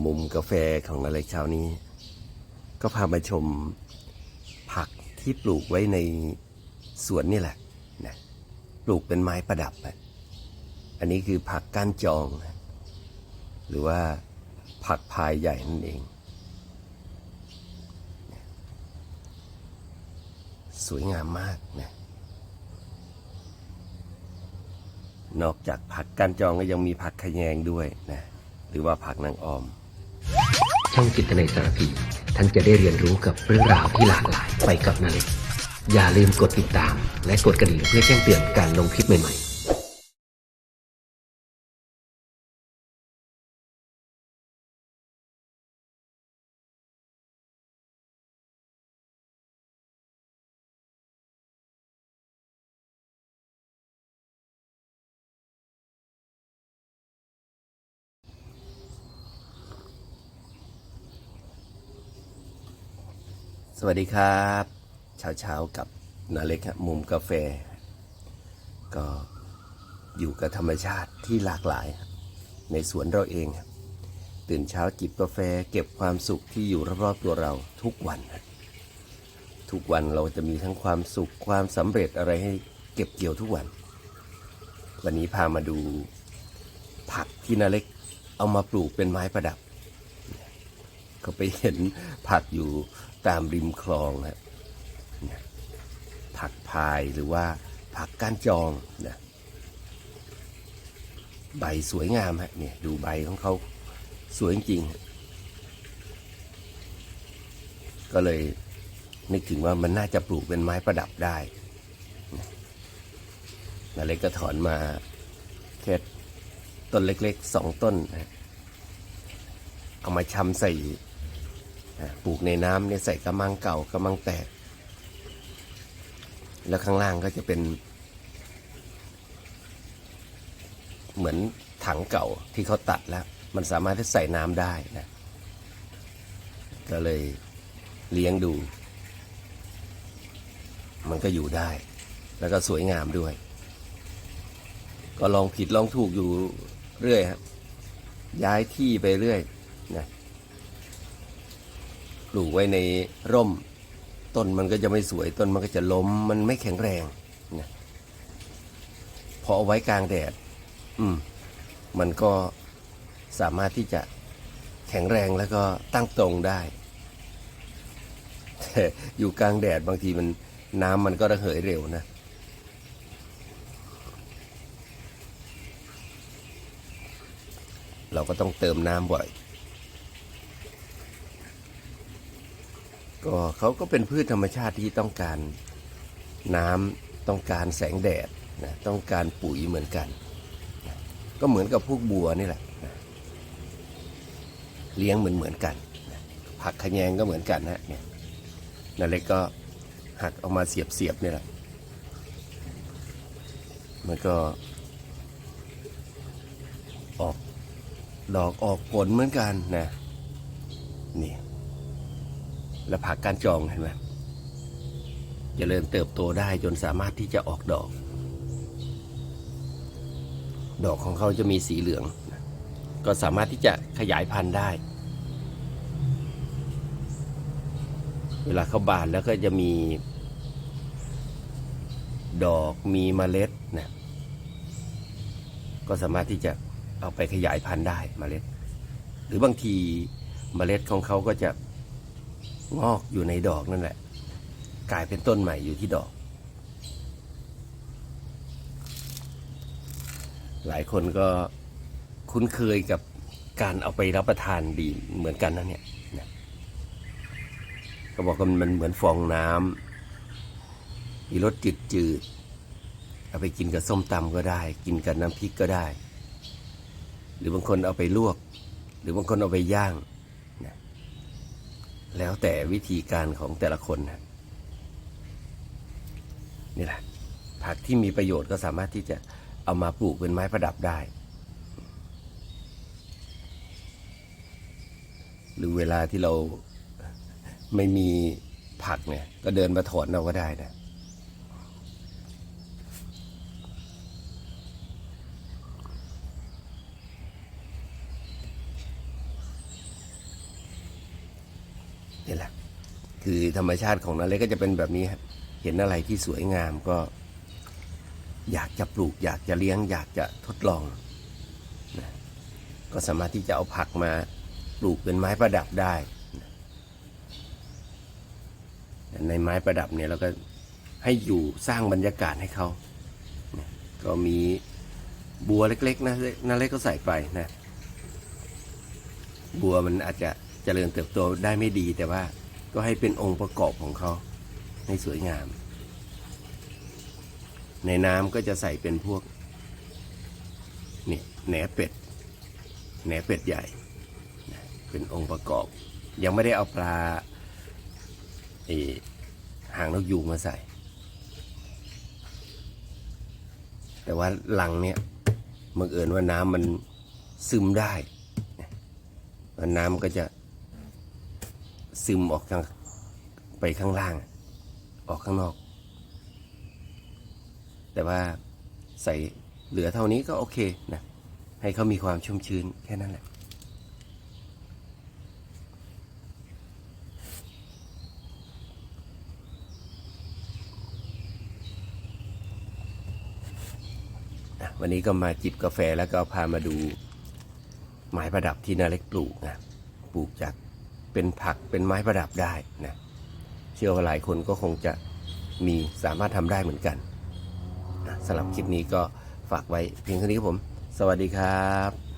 หมุมกาแฟของอะไรเช้านี้ ก็พามาชมผักที่ปลูกไว้ในสวนนี่แหละนะปลูกเป็นไม้ประดับ อันนี้คือผักก้านจอง หรือว่าผักพายใหญ่นั่นเอง สวยงามมากนะนอกจากผักก้านจองก็ยังมีผักขยงด้วยนะ หรือว่าผักนางออม ช่องจิตในสารพี ท่านจะได้เรียนรู้กับเรื่องราวที่หลากหลายไปกับนาเล็กอย่าลืมกดติดตาม และกดกระดิ่งเพื่อแจ้งเตือนการลงคลิปใหม่ๆ สวัสดีครับเช้าเช้ากับนาเล็กมุมกาแฟ ก็อยู่กับธรรมชาติที่หลากหลาย ในสวนเราเองตื่นเช้าจิบกาแฟเก็บความสุขที่อยู่รอบๆตัวเราทุกวัน ทุกวันเราจะมีทั้งความสุขความสำเร็จอะไรให้เก็บเกี่ยวทุกวัน วันนี้พามาดูผักที่นาเล็กเอามาปลูกเป็นไม้ประดับ ก็ไปเห็นผักอยู่ ตามริมคลองนะผักพายหรือว่าผักก้านจองนะใบสวยงามฮะเนี่ยดูใบของเขาสวยจริง ก็เลยนึกถึงว่ามันน่าจะปลูกเป็นไม้ประดับได้นาเล็กก็ถอนมาแค่ต้นเล็กๆสองต้นนะเอามาชำใส่ ปลูกในน้ำเนี่ยใส่กระมังเก่ากระมังแตก แล้วข้างล่างก็จะเป็น เหมือนถังเก่าที่เขาตัดแล้ว มันสามารถที่ใส่น้ำได้นะ ก็เลยเลี้ยงดู มันก็อยู่ได้ แล้วก็สวยงามด้วย ก็ลองผิดลองถูกอยู่เรื่อยครับย้ายที่ไปเรื่อยนะ ปลูกไว้ในร่ม ต้นมันก็จะไม่สวยต้นมันก็จะล้มมันไม่แข็งแรงนะพอเอาไว้กลางแดด อืม มันก็สามารถที่จะแข็งแรงแล้วก็ตั้งตรงได้แต่อยู่กลางแดดบางทีมันน้ำมันก็ระเหยเร็วนะเราก็ต้องเติมน้ำบ่อย ก็เขาก็เป็นพืชธรรมชาติที่ต้องการน้ำต้องการแสงแดดนะต้องการปุ๋ยเหมือนกันนะก็เหมือนกับพวกบัวนี่แหละนะเลี้ยงเหมือนเหมือนกันนะผักขะแยงก็เหมือนกันนะเนี่ยนาเล็กก็หักออกมาเสียบเสียบๆนี่แหละมันก็ออกดอกออกผลเหมือนกันนะนี่ และผักการจองเห็นไหมเจริญเติบโตได้จนสามารถที่จะออกดอก ดอกของเขาจะมีสีเหลือง ก็สามารถที่จะขยายพันธุ์ได้ เวลาเขาบานแล้วก็จะมี ดอกมีเมล็ดนะก็สามารถที่จะเอาไปขยายพันธุ์ได้เมล็ด หรือบางทีเมล็ดของเขาก็จะ งอกอยู่ในดอกนั่นแหละ กลายเป็นต้นใหม่อยู่ที่ดอก หลายคนก็คุ้นเคยกับการเอาไปรับประทานดีเหมือนกันนะเนี่ยนะก็บอกว่ามันเหมือนฟองน้ำมีรสจืดจืดๆเอาไปกินกับส้มตำก็ได้ กินกับน้ำพริกก็ได้ หรือบางคนเอาไปลวก หรือบางคนเอาไปย่าง แล้วแต่วิธีการของแต่ละคนนะนี่แหละ ผักที่มีประโยชน์ก็สามารถที่จะเอามาปลูกเป็นไม้ประดับได้ หรือเวลาที่เราไม่มีผักเนี่ย ก็เดินมาถอนเราก็ได้นะ นี่แหละ คือธรรมชาติของนาเล็กก็จะเป็นแบบนี้ครับเห็นอะไรที่สวยงามก็ อยากจะปลูก อยากจะเลี้ยง อยากจะทดลองนะก็สามารถที่จะเอาผักมาปลูกเป็นไม้ประดับได้นะในไม้ประดับเนี่ยเราก็ให้อยู่สร้างบรรยากาศให้เขานะก็มีบัวเล็กๆนะนาเล็กก็ใส่ไปนะบัวมันอาจจะ เจริญเติบโตได้ไม่ดี แต่ว่าก็ให้เป็นองค์ประกอบของเขาให้สวยงาม ในน้ำก็จะใส่เป็นพวกนี่แหนเป็ดแหนเป็ดใหญ่ เป็นองค์ประกอบ ยังไม่ได้เอาปลาหางนกยูงมาใส่ แต่ว่าหลังเนี่ยบังเอิญว่าน้ำมันซึมได้น้ำก็จะ ซึมออกทางไปข้างล่าง ออกข้างนอก แต่ว่าใส่เหลือเท่านี้ก็โอเคนะให้เขามีความชุ่มชื้นแค่นั้นแหละอะวันนี้ก็มาจิบกาแฟแล้วก็พามาดูไม้ประดับที่นาเล็กปลูกนะ ปลูกจาก เป็นผักเป็นไม้ประดับได้นะเชื่อว่าหลายคนก็คงจะมีสามารถทำได้เหมือนกันสำหรับคลิปนี้ก็ฝากไว้เพียงเท่านี้ครับผม สวัสดีครับ